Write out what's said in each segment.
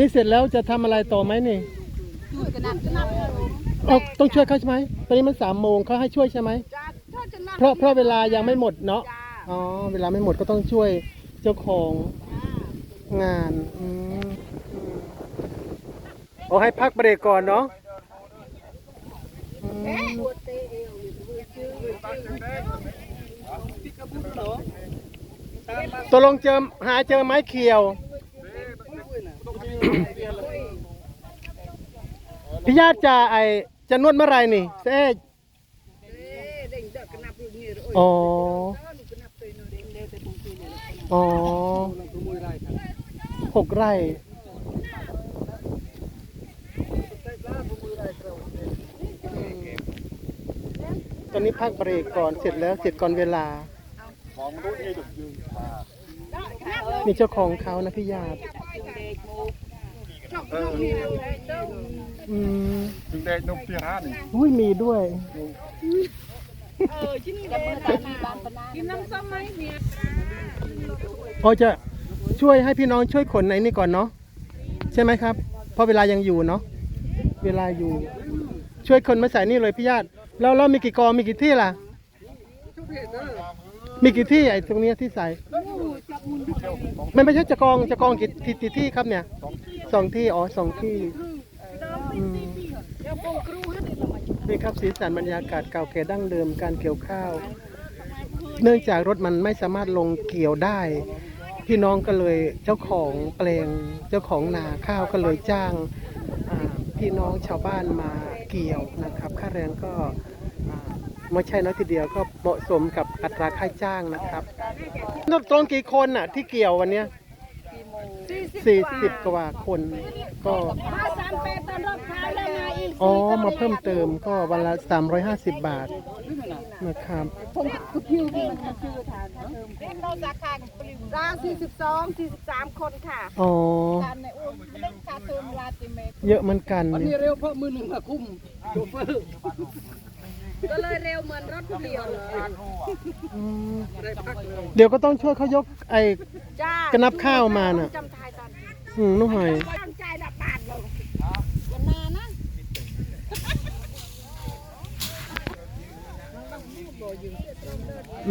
นี่เสร็จแล้วจะทำอะไรต่อไหมนี่ช่วยกันนับนับเอาต้องช่วยเขาใช่ไหมตอนนี้มันสามโมงเขาให้ช่วยใช่ไหมจ้าช่วยกันนับเพราะเพราะเวลายังไม่หมดเนาะจ้าอ๋อเวลาไม่หมดก็ต้องช่วยเจ้าของงานอืมอืมโอ้ให้พักเบรกก่อนเนาะอืมตกลงเจอหาเจอไม้เขียว พี่ญาติจะไอจะนวดเมื่อไหรนี่เซ่เอ้เด้งเด็กกันนับอยู่นี่เลยอ๋อเออหนูก็นับตัวหนูเด้งเด้งแต่ผมกินเนี่ยอ๋อหกไร่ตอนนี้พักเบรกก่อนเสร็จแล้วเสร็จก่อนเวลานี่เจ้าของเขานะพี่ญาติช อืมถึงได้นกที่ร้านนี่อุ้ยมีด้วย เออชิ้นนี้ได้กินน้ำส้มไหมเนี่ยพอจะช่วยให้พี่น้องช่วยขนในนี่ก่อนเนาะใช่ไหมครับ เพราะเวลายังอยู่เนาะเวลาอยู่ ช่วยคนมาใส่นี่เลยพี่ญาติแล้วเรามีกี่กองมีกี่ที่ล่ะ มีกี่ที่ไอ้ตรงเนี้ยที่ใส่มันไม่ใช่จะกองจะกองกี่ที่ที่ที่ครับเนี่ยสองที่ อ๋อสองที่อืมนี่ครับสีสันบรรยากาศเก่าแก่ดั้งเดิมการเกี่ยวข้าว เนื่องจากรถมันไม่สามารถลงเกี่ยวได้ พี่น้องก็เลยเจ้าของแปลงเจ้าของนาข้าวก็เลยจ้างอ่าพี่น้องชาวบ้านมาเกี่ยวนะครับ ค่าแรงก็อ่าไม่ใช่น้อยทีเดียวก็เหมาะสมกับอัตราค่าจ้างนะครับนกตรงกี่คนน่ะที่เกี่ยววันเนี้ย สี่สิบกว่าคน ก็ห้าสามแปดตอนรอบเช้าแล้วไงอีกอ๋อมาเพิ่มเติมก็วันละ350บาทนะครับผมกุพิวนี่มันชื่อทานเราสาขาร่างสี่สิบสองสี่สิบสามคนค่ะอ๋อการในอุ้มเล่นคาเทิมลาติเมตเยอะเหมือนกันอันนี้เร็วเพราะมือหนึ่งอะคุ้มโชเฟอร์ก็เลยเร็วเหมือนรถเดียวเลยอืมได้พักเลยเดี๋ยวก็ต้องช่วยเขายกไอ้จ้ากระนับข้าวมาน่ะจำท อนอืมนุ่งหอยตั้งใจดับาทเลยวันนานะ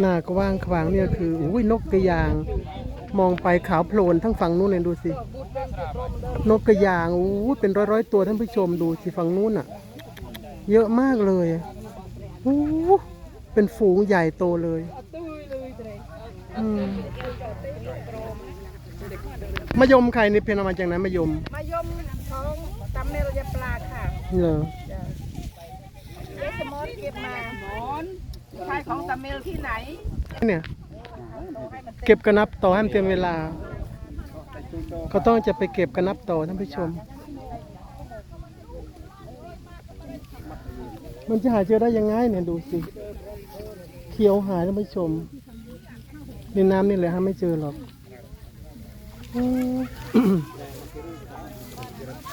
หน้ากว่างขวางเนี่ยคืออุ้ยนกกระยาง มองไปขาวโพลนทั้งฝั่งนู้นเลยดูสิ นกกระยางอู้เป็นร้อยร้อยตัวท่านผู้ชมดูสิฝั่งนู้นอะ เยอะมากเลยอู้เป็นฝูงใหญ่โตเลยอืม มะยมไข่นี่เป็นเอามาจากไหนมะยมมายมของตำเมลยาปลาค่ะเหรอเอสมอสเก็บมาหมอนใช่ของตำเมลที่ไหนเนี่ย เก็บกระนับต่อให้มันเต็มเวลา เขาต้องจะไปเก็บกระนับต่อท่านผู้ชม มันจะหาเจอได้ยังไงเนี่ยดูสิเขียวหายท่านผู้ชมในน้ำนี่แหละฮะไม่เจอหรอกอืม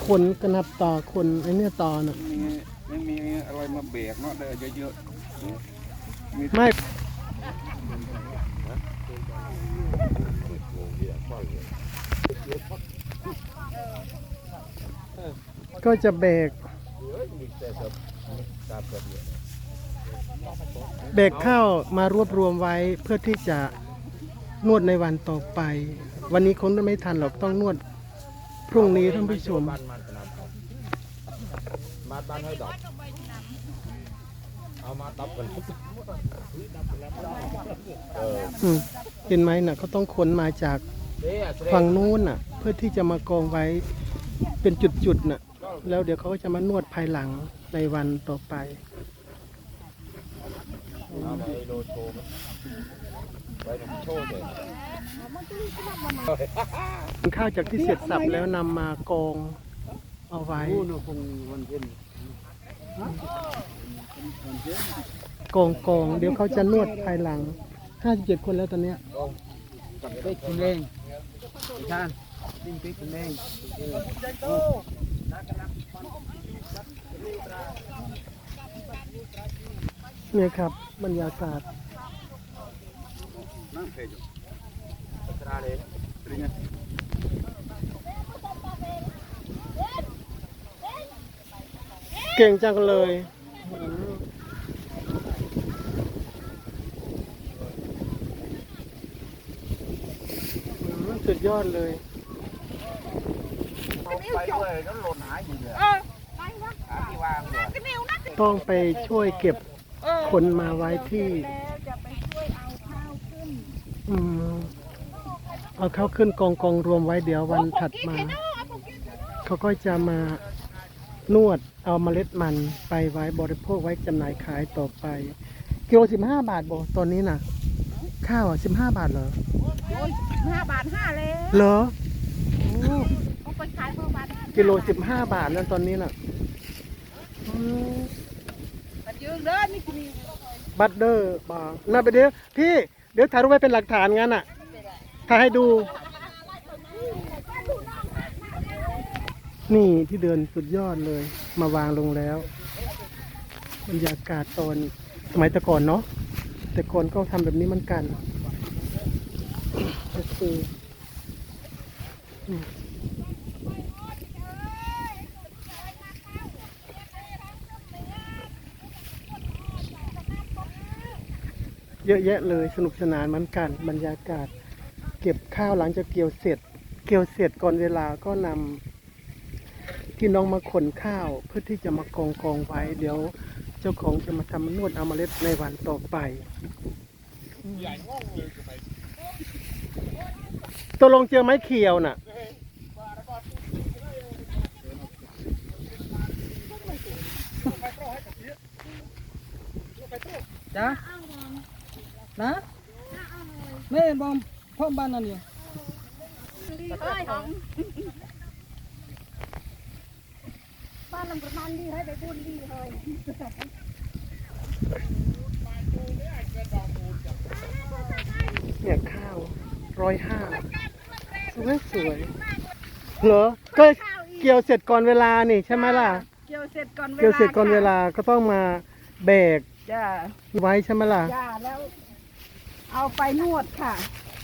คนกระนับต่อคนไอ้เนี่ยต่อน่ะมีไม่มีอะไรมาเบรกเนาะเดินเยอะๆมีไม่ก็จะเบรกเบรกข้าวมารวบรวมไว้เพื่อที่จะ นวดในวันต่อไป วันนี้คงไม่ทันหรอกต้องนวด พรุ่งนี้ท่านผู้ชม มาบ้านให้ดอกเอามาตับกันอืมเห็นไหมน่ะเขาต้องขนมาจากเด้อฝั่งนู้นน่ะ เพื่อที่จะมากองไว้เป็นจุดๆน่ะ แล้วเดี๋ยวเขาก็จะมานวดภายหลังในวันต่อไป ข้าวจากที่เสร็จสับแล้วนำมากองเอาไว้ผู้นคงวันเพ็ญกองกองเดี๋ยวเขาจะนวดภายหลัง57คนแล้วตอนเนี้ยเป๊กกินเองไอ้ชานปิ้งเป๊กกินเองเนี่ยครับบรรยากาศนั่ง เก่งจังเลยสุดยอดเลยต้องไปช่วยเก็บคนมาไว้ที่ เอาเข้าขึ้นกองกองรวมไว้เดี๋ยววันถัดมา เขาก็จะมานวดเอาเมล็ดมันไปไว้บริโภคไว้จำหน่ายขายต่อไป กิโลสิบห้าบาทบอตอนนี้น่ะข้าวสิบห้าบาทเหรอโอ้ยห้าบาทห้าเลยเหรอเขาไปขายเพิ่มบาทกิโลสิบห้าบาทแล้วตอนนี้น่ะอืมมันยืนเด้อนี่กินบัตเดอร์บางน่าไปเดี๋ยวพี่ เดี๋ยวถ่ายรูปไว้เป็นหลักฐานงั้นอะถ่ายให้ดู นี่ที่เดินสุดยอดเลย มาวางลงแล้วบรรยากาศตอนสมัยแต่ก่อนเนาะแต่ก่อนก็ทำแบบนี้เหมือนกันโอเคอืมเยอะแยะเลยสนุกสนานเหมือนกันบรรยากาศ เก็บข้าวหลังจากเกี่ยวเสร็จ เกี่ยวเสร็จก่อนเวลาก็นำพี่น้องมาขนข้าวเพื่อที่จะมากองกองไว้ เดี๋ยวเจ้าของจะมาทำนวดเอาเมล็ดในวันต่อไปตัวลงเจอไม้เขียวน่ะจ้า นะแม่บอมพ่อบ้านนั่นอยู่เอ้ยของบ้านลำประมาณดีให้ไปบุญดีเลยเนี่ยข้าวร้อยห้าสวยสวยเหรอก็เกี่ยวเสร็จก่อนเวลานี่ใช่ไหมล่ะ เกี่ยวเสร็จก่อนเวลาเกี่ยวเสร็จก่อนเวลาก็ต้องมาแบกจ้าไว้ใช่ไหมล่ะจ้าแล้ว เอาไปนวดค่ะ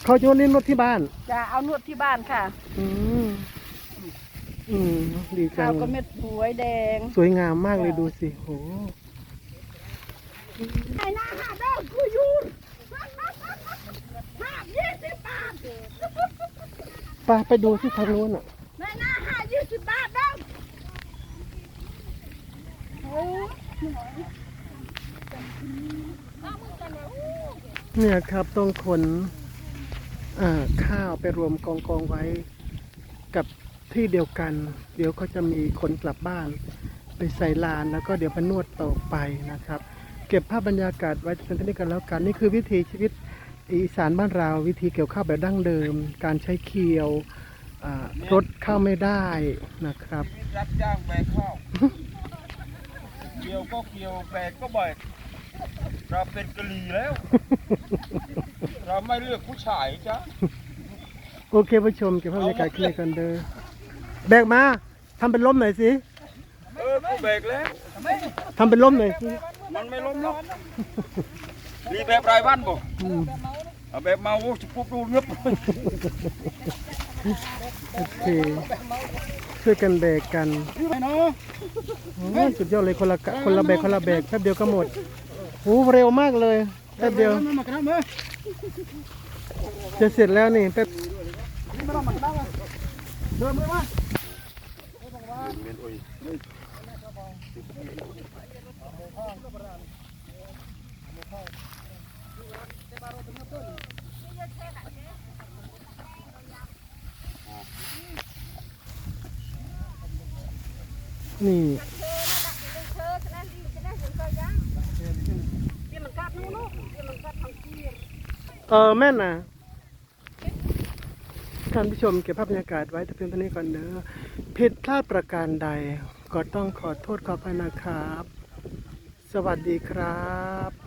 เขาจะนวดนวดที่บ้านจะเอานวดที่บ้านค่ะอืมอืมดีจัข้าวงก็เม็ดสวยแดงสวยงามมากเลยดูสิโหไอ้หน้าหาเด้อกูยูนห้ายี่สิบบาทไปไปดูที่ทางโน้นอะในหน้าห้ายี่สิบบาทเด้อโอ้ เนี่ยครับต้องขนข้าวไปรวมกองกองไว้กับที่เดียวกัน เดี๋ยวก็จะมีคนกลับบ้าน ไปใส่ลานแล้วก็เดี๋ยวไปนวดต่อไปนะครับ เก็บภาพบรรยากาศไว้เป็นที่นี้กันแล้วกันนี่คือวิถีชีวิตอีสานบ้านเราวิธีเกี่ยวข้าวแบบดั้งเดิม การใช้เคียวรถเข้าไม่ได้นะครับรับจ้างแบกข้าวเกี่ยวก็เกี่ยวแบกก็แบก เราเป็นกะหรี่แล้ว เราไม่เลือกผู้ชายจ้ะโอเคผู้ชมเก็บภาพบรรยากาศขึ้นเลยกันเด้อแบกมาทำเป็นล้มหน่อยสิเออกูแบกแล้ว ทำเป็นล้มหน่อยสิมันไม่ล้มหรอกรีแบบรายวันบ่อืมเอาแบบเมาจะปุ๊บดูเงียบเลยโอเคช่วยกันแบกกันไม่เนาะ โอ้ยสุดยอดเลยคนละกะคนละแบกคนละแบกแป๊บเดียวก็หมด โอ้เร็วมากเลยแป๊บเดียวจะเสร็จแล้วนี่แป๊บเดินมานี่ เออแม่นนะท่านผู้ชมเก็บภาพบรรยากาศไว้แต่เพียงเท่านี้ก่อนเนอะผิดพลาดประการใด ก็ต้องขอโทษขออภัยนะครับ สวัสดีครับ